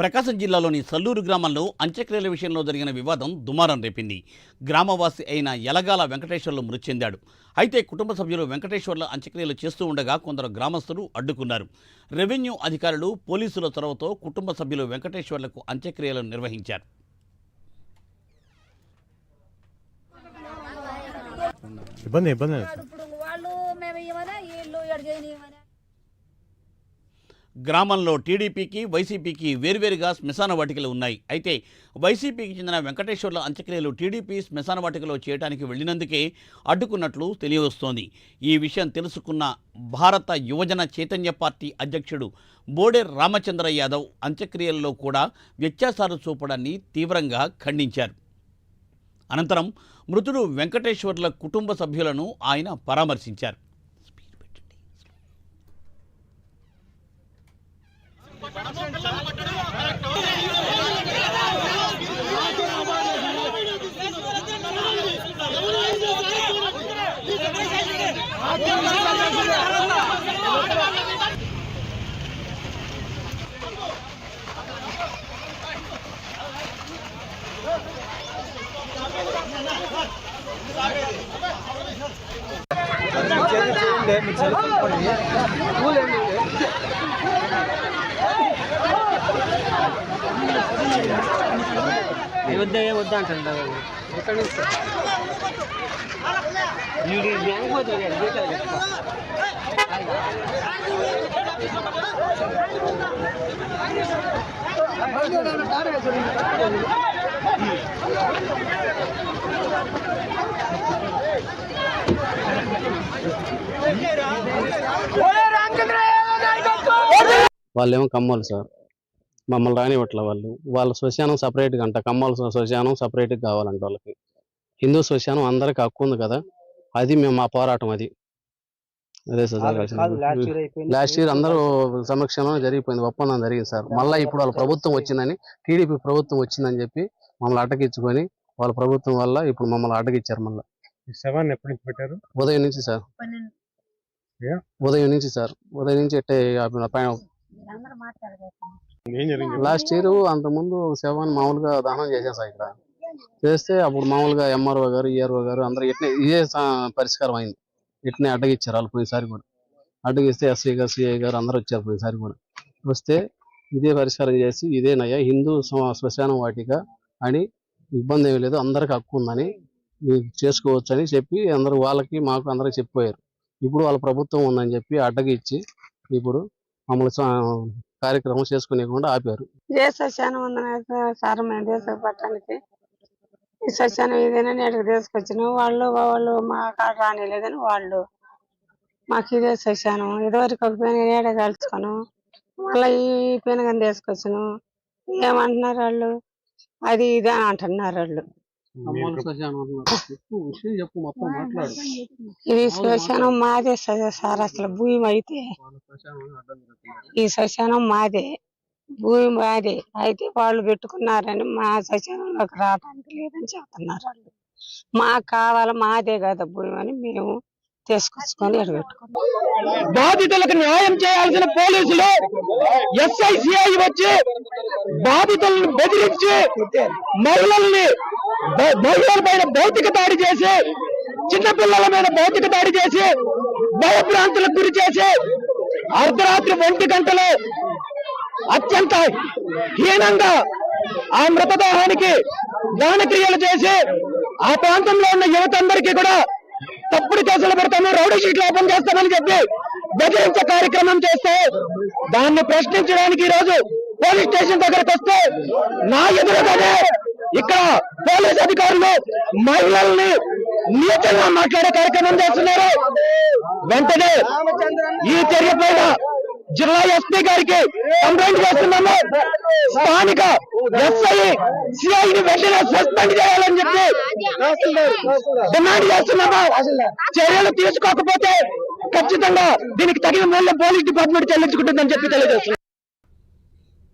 ప్రకాశం జిల్లాలోని సల్లూరు గ్రామంలో అంత్యక్రియల విషయంలో జరిగిన వివాదం దుమారం రేపింది. గ్రామవాసి అయిన యలగాల వెంకటేశ్వర్లు మృతి చెందాడు. అయితే కుటుంబ సభ్యులు వెంకటేశ్వర్ల అంత్యక్రియలు చేస్తూ ఉండగా కొందరు గ్రామస్తులు అడ్డుకున్నారు. రెవెన్యూ అధికారులు పోలీసుల చొరవతో కుటుంబ సభ్యులు వెంకటేశ్వర్లకు అంత్యక్రియలు నిర్వహించారు. ఇబ్బంది ఇబ్బంది. వాళ్ళు మేము ఇవ్వనా వీళ్ళు గ్రామంలో టీడీపీకి వైసీపీకి వేర్వేరుగా శ్మశాన వాటికలు ఉన్నాయి. అయితే వైసీపీకి చెందిన వెంకటేశ్వర్ల అంత్యక్రియలు టీడీపీ శ్మశాన వాటికలో చేయడానికి వెళ్ళినందుకే అడ్డుకున్నట్లు తెలియవస్తోంది. ఈ విషయం తెలుసుకున్న భారత యువజన చైతన్య పార్టీ అధ్యక్షుడు బోడే రామచంద్ర యాదవ్ అంత్యక్రియల్లో కూడా వ్యత్యాసాలు చూపడాన్ని తీవ్రంగా ఖండించారు. అనంతరం మృతుడు వెంకటేశ్వర్ల కుటుంబ సభ్యులను ఆయన పరామర్శించారు. వద్దా వద్దా అంటారు ఎక్కడి నుంచి బ్యాంక్ పోతుంది కదా, వాళ్ళేమో కమ్మలు సార్. మమ్మల్ని రానివ్వట్లే వాళ్ళు. వాళ్ళ శ్మశానం సపరేట్గా అంట. కమ్మల శ్మశానం సపరేట్గా కావాలంట వాళ్ళకి. హిందూ శ్మశానం అందరికి హక్కు ఉంది కదా. అది మేము మా పోరాటం అది. అదే సార్. లాస్ట్ ఇయర్ అందరూ సమక్షంలో జరిగిపోయింది. ఒప్పందం జరిగింది సార్. మళ్ళీ ఇప్పుడు వాళ్ళ ప్రభుత్వం వచ్చిందని టీడీపీ ప్రభుత్వం వచ్చిందని చెప్పి మమ్మల్ని అటకించుకొని వాళ్ళ ప్రభుత్వం వల్ల ఇప్పుడు మమ్మల్ని అటకిచ్చారు మళ్ళీ. ఈ శవాన్ని ఎప్పటి నుంచి పెట్టారు? ఉదయం నుంచి సార్. ఉదయం నుంచి సార్. ఉదయం నుంచి ఎట్టే ఆ పైన అందరూ మాట్లాడಬೇಕು ఏం జరిగింది? లాస్ట్ ఇయర్ అంతకుముందు శవాన్ని మామూలుగా దహనం చేశాం సార్ ఇక్కడ. చేస్తే అప్పుడు మామూలుగా ఎంఆర్ఓ గారు ఈఆర్ఓ గారు అందరూ ఇట్నే ఇదే పరిష్కారం అయింది. ఇట్నే అడ్డగిచ్చారు వాళ్ళు పోయినసారి కూడా. అడ్డగిస్తే ఎస్ఐ గారు సిఐ గారు అందరూ వచ్చారు పోయినసారి కూడా. వస్తే ఇదే పరిష్కారం చేసి ఇదేనయ్యా హిందూ శ్మ- శ్మశానం వాటిక అని ఇబ్బంది ఏమీ లేదు అందరికి హక్కు ఉందని మీరు చేసుకోవచ్చు అని చెప్పి అందరూ వాళ్ళకి మాకు అందరికి చెప్పిపోయారు. ఇప్పుడు వాళ్ళ ప్రభుత్వం ఉందని చెప్పి అడ్డగిచ్చి ఇప్పుడు మమ్మల్ని కార్యక్రమం చేసుకునేకుండా ఆపారు. ఏ సస్యానం ఉందని సార్ మేము తీసుకుపట్టడానికి ఈ సస్యానం ఇదేనని ఇక్కడికి తీసుకొచ్చిన వాళ్ళు వాళ్ళు మా కాడ రానిలేదని వాళ్ళు. మాకు ఇదే సస్యానం ఇదివరకు ఒక పెనుగ ఏడ కలుసుకొని మళ్ళీ ఈ పెనుగని తీసుకొచ్చాను. ఏమంటున్నారు వాళ్ళు? అది ఇది అని అంటున్నారు వాళ్ళు. ఇది శ్మశానం మాదే సార్ అసలు భూమి అయితే. ఈ శ్మశానం మాదే. భూమి మాదే. అయితే వాళ్ళు పెట్టుకున్నారని మా శ్మశానంలోకి రావడానికి లేదని చెప్తున్నారు వాళ్ళు. మాకు కావాలి మాదే కదా భూమి అని మేము తీసుకొచ్చుకొని ఇక్కడ బాధితులకు న్యాయం చేయాల్సిన పోలీసులు ఎస్ఐసిఐ వచ్చి బాధితులను బెదిరించి మహిళల్ని మహిళల పైన భౌతిక దాడి చేసి చిన్నపిల్లల మీద భౌతిక దాడి చేసి భయభ్రాంతులకు గురి చేసి అర్ధరాత్రి ఒంటి గంటలో అత్యంత హీనంగా ఆ మృతదేహానికి దానక్రియలు చేసి ఆ ప్రాంతంలో ఉన్న యువతందరికీ కూడా తప్పుడు కేసులు పెడతాము రౌడీ షీట్లు ఓపెన్ చేస్తామని చెప్పి బెదిరించే కార్యక్రమం చేస్తే దాన్ని ప్రశ్నించడానికి ఈ రోజు పోలీస్ స్టేషన్ దగ్గరకు వస్తే నా ఎదురుగానే ఇక్కడ పోలీస్ అధికారులు మహిళల్ని నీచంగా మాట్లాడే కార్యక్రమం చేస్తున్నారు. వెంటనే ఈ చర్య పైన జిల్లా ఎస్పీ గారికి కంప్లైంట్ చేస్తున్నాము. స్థానిక ఎస్ఐ సిఐని వెంటనే సస్పెండ్ చేయాలని చెప్పి డిమాండ్ చేస్తున్నాము. చర్యలు తీసుకోకపోతే ఖచ్చితంగా దీనికి తగిన మూల్యం పోలీస్ డిపార్ట్మెంట్ చెల్లించుకుంటుందని చెప్పి తెలియజేస్తున్నాం.